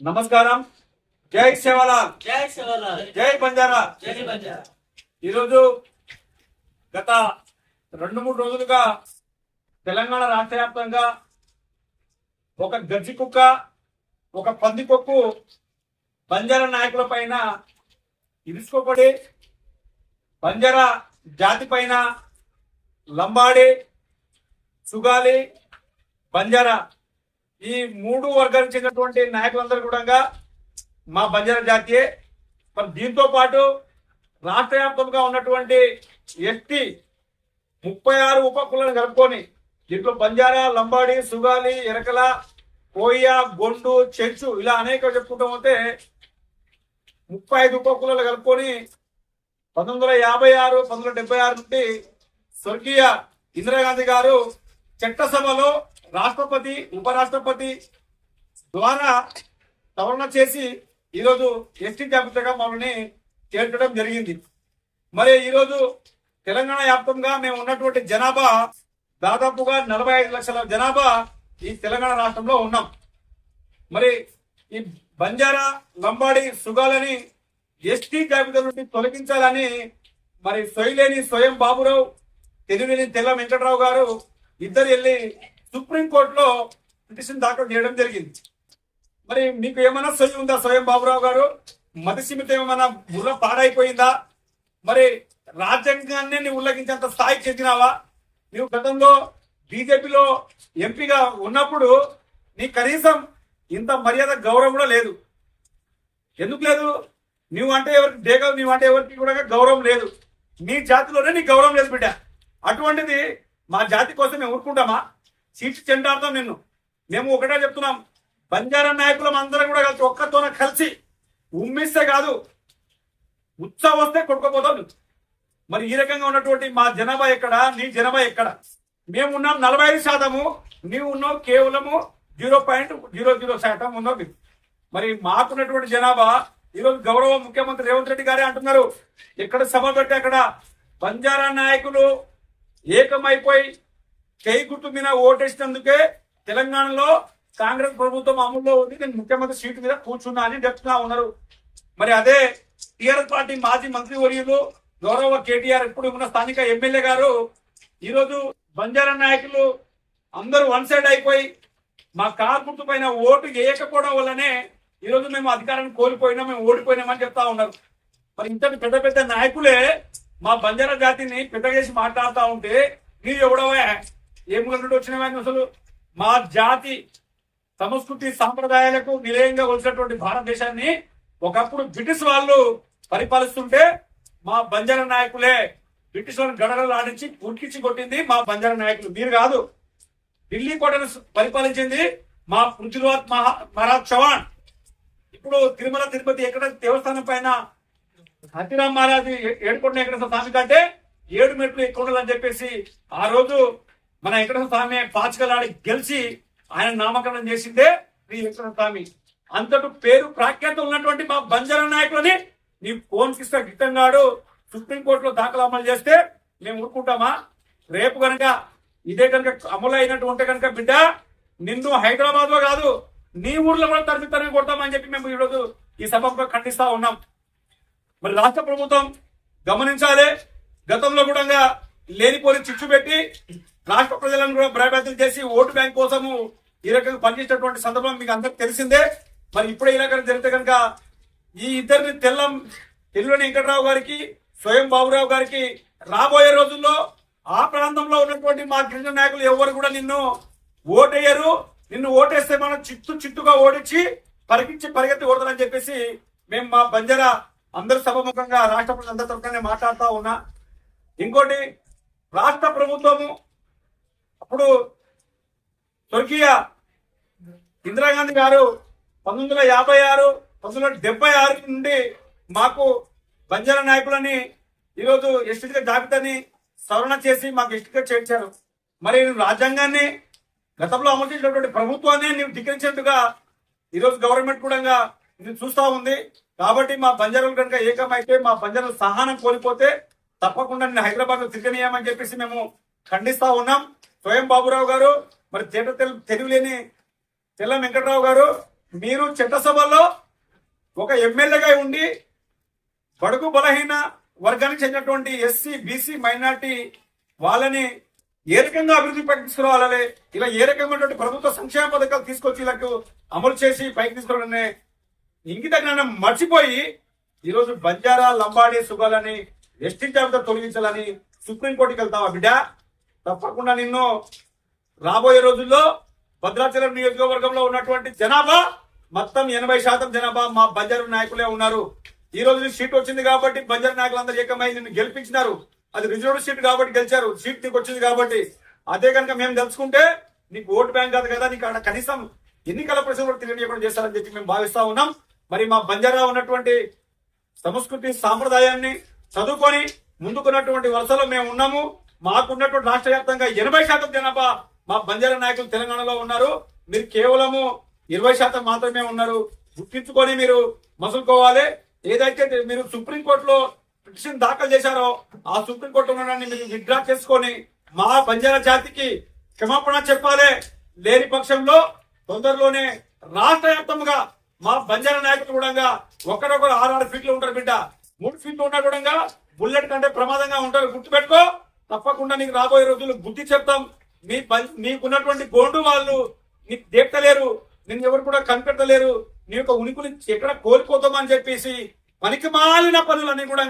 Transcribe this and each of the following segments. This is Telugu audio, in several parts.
నమస్కారం. జై సేవలాల్ జై శివలాల్. జై బంజారా. జై బంజారా. ఈరోజు గత రెండు మూడు రోజులుగా తెలంగాణ రాష్ట్ర వ్యాప్తంగా ఒక గజ్జి కుక్క ఒక పంది కొక్కు బంజారా నాయకుల పైన ఇరుసుకోబడి బంజారా జాతి పైన లంబాడి సుగాలి బంజారా ఈ మూడు వర్గానికి చెందినటువంటి నాయకులందరూ కూడా మా బంజారా జాతీయే. మరి దీంతో పాటు రాష్ట్ర వ్యాప్తంగా ఉన్నటువంటి ఎస్టీ ముప్పై ఆరు ఉపకులను కలుపుకొని దీంట్లో బంజారా లంబాడి సుగాలి ఎరకల కోయ గొండు చెంచు ఇలా అనేక చెప్పుకుంటూ పోతే ముప్పై ఐదు ఉపకులను కలుపుకొని పంతొమ్మిది వందల యాభై ఆరు పంతొమ్మిది వందల డెబ్బై ఆరు నుండి స్వర్గీయ ఇందిరాగాంధీ గారు చట్టసభలో రాష్ట్రపతి ఉపరాష్ట్రపతి ద్వారా సవరణ చేసి ఈరోజు ఎస్టీ జాబితాగా మమ్మల్ని చేర్చడం జరిగింది. మరి ఈరోజు తెలంగాణ వ్యాప్తంగా మేము ఉన్నటువంటి జనాభా దాదాపుగా నలభై ఐదు లక్షల జనాభా ఈ తెలంగాణ రాష్ట్రంలో ఉన్నాం. మరి ఈ బంజారా లంబాడి సుగాలని ఎస్టీ జాబితా నుండి తొలగించాలని మరి సొయలేని స్వయం బాబురావు తెలివిని తెల్ల వెంకటరావు గారు ఇద్దరు వెళ్ళి సుప్రీంకోర్టులో పిటిషన్ దాఖలు చేయడం జరిగింది. మరి మీకు ఏమైనా సొయ్యి ఉందా స్వయం బాబురావు గారు? మతి సీమిత ఏమైనా బుర్ర పాడైపోయిందా? మరి రాజ్యాంగాన్ని నీవు ఉల్లంఘించేంత స్థాయికి చెందినావా? నీవు గతంలో బీజేపీలో ఎంపీగా ఉన్నప్పుడు నీ కనీసం ఇంత మర్యాద గౌరవం కూడా లేదు. ఎందుకు లేదు? నువ్వు అంటే ఎవరికి డేగా నువ్వు అంటే ఎవరికి కూడా గౌరవం లేదు. నీ జాతిలోనే నీకు గౌరవం లేదు బిడ్డ. అటువంటిది మా జాతి కోసం మేము ఊరుకుంటామా? సీటు చెండాడతాం నిన్ను. మేము ఒకటే చెప్తున్నాం. బంజారా నాయకులం అందరం కూడా కలిసి ఒక్కతోన కలిసి ఉమ్మిస్తే కాదు ఉత్సాహం వస్తే కొట్టుకోపోతాం మరి ఈ రకంగా ఉన్నటువంటి మా జనాభా ఎక్కడ? నీ జనాభా ఎక్కడ? మేము ఉన్నాం నలభై ఐదు శాతము నీవు ఉన్నావు కేవలము జీరో పాయింట్ జీరో జీరో శాతం ఉన్నావు మరి మాకున్నటువంటి జనాభా ఈరోజు గౌరవ ముఖ్యమంత్రి రేవంత్ రెడ్డి గారే అంటున్నారు ఎక్కడ సభ పెట్టి అక్కడ బంజారా నాయకులు ఏకమైపోయి చేయి గుర్తు మీద ఓటేసినందుకే తెలంగాణలో కాంగ్రెస్ ప్రభుత్వం అమల్లో ఉంది. నేను ముఖ్యమంత్రి సీటు మీద కూర్చున్నా అని చెప్తున్నా ఉన్నారు. మరి అదే టీఆర్ఎస్ పార్టీ మాజీ మంత్రి వర్యులు గౌరవ కేటీఆర్ ఇప్పుడు ఉన్న స్థానిక ఎమ్మెల్యే గారు ఈరోజు బంజారా నాయకులు అందరూ వన్ సైడ్ అయిపోయి మా కార్ గుర్తు పైన ఓటు వేయకపోవడం వల్లనే ఈరోజు మేము అధికారాన్ని కోల్పోయినా మేము ఓడిపోయినామని చెప్తా ఉన్నారు. మరి ఇంతటి పెద్ద పెద్ద నాయకులే మా బంజారా జాతిని పెద్ద చేసి మాట్లాడుతూ ఉంటే మీరు ఎవడవే? ఏం వచ్చిన వాడిని అసలు? మా జాతి సంస్కృతి సాంప్రదాయాలకు నిలయంగా వచ్చినటువంటి భారతదేశాన్ని ఒకప్పుడు బ్రిటిష్ వాళ్ళు పరిపాలిస్తుంటే మా బంజారా నాయకులే బ్రిటిష్ వాళ్ళని గడగడలు ఆడించి పుట్టించి కొట్టింది మా బంజారా నాయకులు. మీరు కాదు ఢిల్లీ కోటను పరిపాలించింది మా పృథ్వీరాజ్ మహా మహారాజ్ చౌహాన్. ఇప్పుడు తిరుమల తిరుపతి ఎక్కడ దేవస్థానం పైన హతిరామ్ మహారాజ్ ఏడుకొండ ఎక్కడ స్వామి కంటే ఏడు మెట్లు ఎక్కువ అని చెప్పేసి ఆ రోజు మన వెంకటేశ్వర స్వామి పాచికలాడి గెలిచి ఆయన నామకరణం చేసిందే శ్రీ వెంకటేశ్వర స్వామి. అంతటి పేరు ప్రాఖ్యాత ఉన్నటువంటి మా బంజారా నాయకులని నీ ఫోన్ కిస్తా గిట్టంగాడు సుప్రీంకోర్టులో దాఖలు అమలు చేస్తే మేము ఊరుకుంటామా? రేపు కనుక ఇదే కనుక అమలు అయినట్టు ఉంటే కనుక బిడ్డ నిన్ను హైదరాబాద్లో కాదు నీ ఊర్లో కూడా తరిమి తరిమి కొడతామని చెప్పి మేము ఈరోజు ఈ సభకు ఖండిస్తా ఉన్నాం. మరి రాష్ట్ర ప్రభుత్వం గమనించాలి. గతంలో కూడా లేనిపోని చిచ్చు పెట్టి రాష్ట్ర ప్రజలను కూడా భయభ్రాంతులు చేసి ఓటు బ్యాంక్ కోసము ఈ రకంగా పనిచేసినటువంటి సందర్భం మీకు అందరికి తెలిసిందే. మరి ఇప్పుడే ఈ రకంగా జరిగితే కనుక ఈ ఇద్దరిని తెల్లం తెల్లని వెంకటరావు గారికి స్వయం బాబురావు గారికి రాబోయే రోజుల్లో ఆ ప్రాంతంలో ఉన్నటువంటి మా గిరిజన నాయకులు ఎవరు కూడా నిన్ను ఓటేయరు. నిన్ను ఓటేస్తే మనం చిత్తు చిత్తుగా ఓడించి పరిగించి పరిగెత్తి కొడతారని చెప్పేసి మేము మా బంజారా అందరి సభముఖంగా రాష్ట్ర ప్రజలందరి తరఫున మాట్లాడుతూ ఉన్నా. ఇంకోటి రాష్ట్ర ప్రభుత్వము అప్పుడు స్వర్గీయ ఇందిరాగాంధీ గారు పంతొమ్మిది వందల యాభై ఆరు పంతొమ్మిది వందల డెబ్బై ఆరు నుండి మాకు బంజారా నాయకులని ఈరోజు ఎస్టీగా జాబితాని సవరణ చేసి మాకు ఎస్టీగా చేర్చారు. మరి రాజ్యాంగాన్ని గతంలో అమలు చేసినటువంటి ప్రభుత్వాన్ని నీవు ధిక్కరించేందుగా ఈరోజు గవర్నమెంట్ కూడా ఇది చూస్తా ఉంది. కాబట్టి మా బంజారాలు కనుక ఏకమైతే మా బంజారాలు సహనం కోల్పోతే తప్పకుండా నేను హైదరాబాద్లో తిరగనీయమని చెప్పేసి మేము ఖండిస్తా ఉన్నాం. స్వయం బాబురావు గారు మరి తేట తెలు తెలివిలేని తెల్ల వెంకటరావు గారు మీరు చట్టసభలో ఒక ఎమ్మెల్యేగా ఉండి బడుగు బలహీన వర్గానికి చెందినటువంటి ఎస్సీ బీసీ మైనార్టీ వాళ్ళని ఏ రకంగా అభివృద్ధి పైకి ఇలా ఏ రకమైనటువంటి ప్రభుత్వ సంక్షేమ పథకాలు తీసుకొచ్చి వీళ్ళకు అమలు చేసి పైకి తీసుకురావాలనే ఇంగిత జ్ఞానం మర్చిపోయి ఈరోజు బంజారా లంబాడి సుగాలని ఎస్టీ జాబితా తొలగించాలని సుప్రీంకోర్టుకి వెళ్తావా బిడ్డ? తప్పకుండా నిన్ను రాబోయే రోజుల్లో భద్రాచలం నియోజకవర్గంలో ఉన్నటువంటి జనాభా మొత్తం ఎనభై శాతం జనాభా మా బంజారు నాయకులే ఉన్నారు. ఈ రోజు సీట్ వచ్చింది కాబట్టి బంజారు నాయకులందరూ ఏకమై నిన్ను గెలిపించినారు. అది రిజర్వ్డ్ సీట్ కాబట్టి గెలిచారు. సీట్ నీకు వచ్చింది కాబట్టి. అదే కనుక మేము తెలుసుకుంటే నీకు ఓటు బ్యాంక్ కాదు కదా నీకు అక్కడ కనీసం ఎన్నికల ప్రశ్నలు కూడా తెలియజేయకుండా చేస్తారని చెప్పి మేము భావిస్తా ఉన్నాం. మరి మా బంజారా ఉన్నటువంటి సంస్కృతి సాంప్రదాయాన్ని చదువుకొని ముందుకున్నటువంటి వరుసలో మేము ఉన్నాము. మాకున్నటువంటి రాష్ట్ర వ్యాప్తంగా ఎనభై శాతం జనాభా మా బంజారా నాయకులు తెలంగాణలో ఉన్నారు. మీరు కేవలము ఇరవై శాతం మాత్రమే ఉన్నారు. గుర్తించుకొని మీరు మసులుకోవాలి. ఏదైతే మీరు సుప్రీంకోర్టులో పిటిషన్ దాఖలు చేశారో ఆ సుప్రీంకోర్టు ఉన్న మీరు విత్డ్రా చేసుకొని మా బంజారా జాతికి క్షమాపణ చెప్పాలి లేని పక్షంలో తొందరలోనే రాష్ట్ర వ్యాప్తంగా మా బంజారా నాయకులు కూడా ఒకరొకరు ఆరు ఆరు ఫీట్లు ఉంటారు బిడ్డ. మూడు ఫీట్లు ఉన్నా కూడా బుల్లెట్ కంటే ప్రమాదంగా ఉంటారు. గుర్తుపెట్టుకో. తప్పకుండా నీకు రాబోయే రోజులు బుద్ధి చెప్తాం. మీ నీకున్నటువంటి గోండు వాళ్ళు నీకు దేక్తలేరు. నిన్ను ఎవరు కూడా కనిపెట్టలేరు. నీ యొక్క ఉనికిని ఎక్కడ కోల్పోతామని చెప్పేసి పనికి మాలిన పనులన్నీ కూడా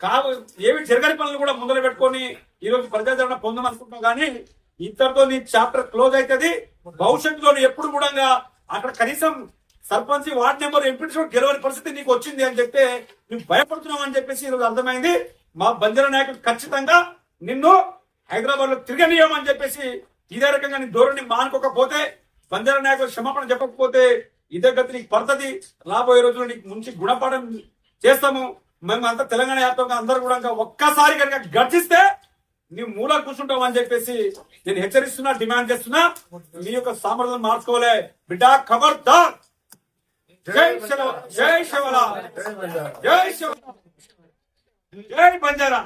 కావు ఏవి జరగని పనులు కూడా ముందర పెట్టుకొని ఈ రోజు ప్రజాదరణ పొందమనుకుంటున్నాం. కానీ ఇంతటితో నీ చాప్టర్ క్లోజ్ అవుతుంది భవిష్యత్తులో ఎప్పుడు కూడా అక్కడ కనీసం సర్పంచ్ వార్డ్ నెంబర్ ఎంపీ గెలవని పరిస్థితి నీకు వచ్చింది అని చెప్తే నువ్వు భయపడుతున్నావు అని చెప్పేసి ఈరోజు అర్థమైంది. మా బంజర నాయకుడు ఖచ్చితంగా నిన్ను హైదరాబాద్లో తిరగనీయమని చెప్పేసి ఇదే రకంగా నీ ధోరణి మానుకోకపోతే బంజర నాయకులు క్షమాపణ చెప్పకపోతే ఇదే గతి నీకు పడుతుంది. రాబోయే రోజుల్లో నీకు ముంచి గుణపాఠం చేస్తాము. మేము అంతా తెలంగాణ వ్యాప్తంగా అందరూ కూడా ఒక్కసారి కనుక గర్జిస్తే నీవు మూల కూర్చుంటావు అని చెప్పేసి నేను హెచ్చరిస్తున్నా డిమాండ్ చేస్తున్నా. మీ యొక్క సామర్థ్యం మార్చుకోలే బిడ్డ ఖబర్దార్. జై శివ జై శివలా జై శివ జై బంజారా.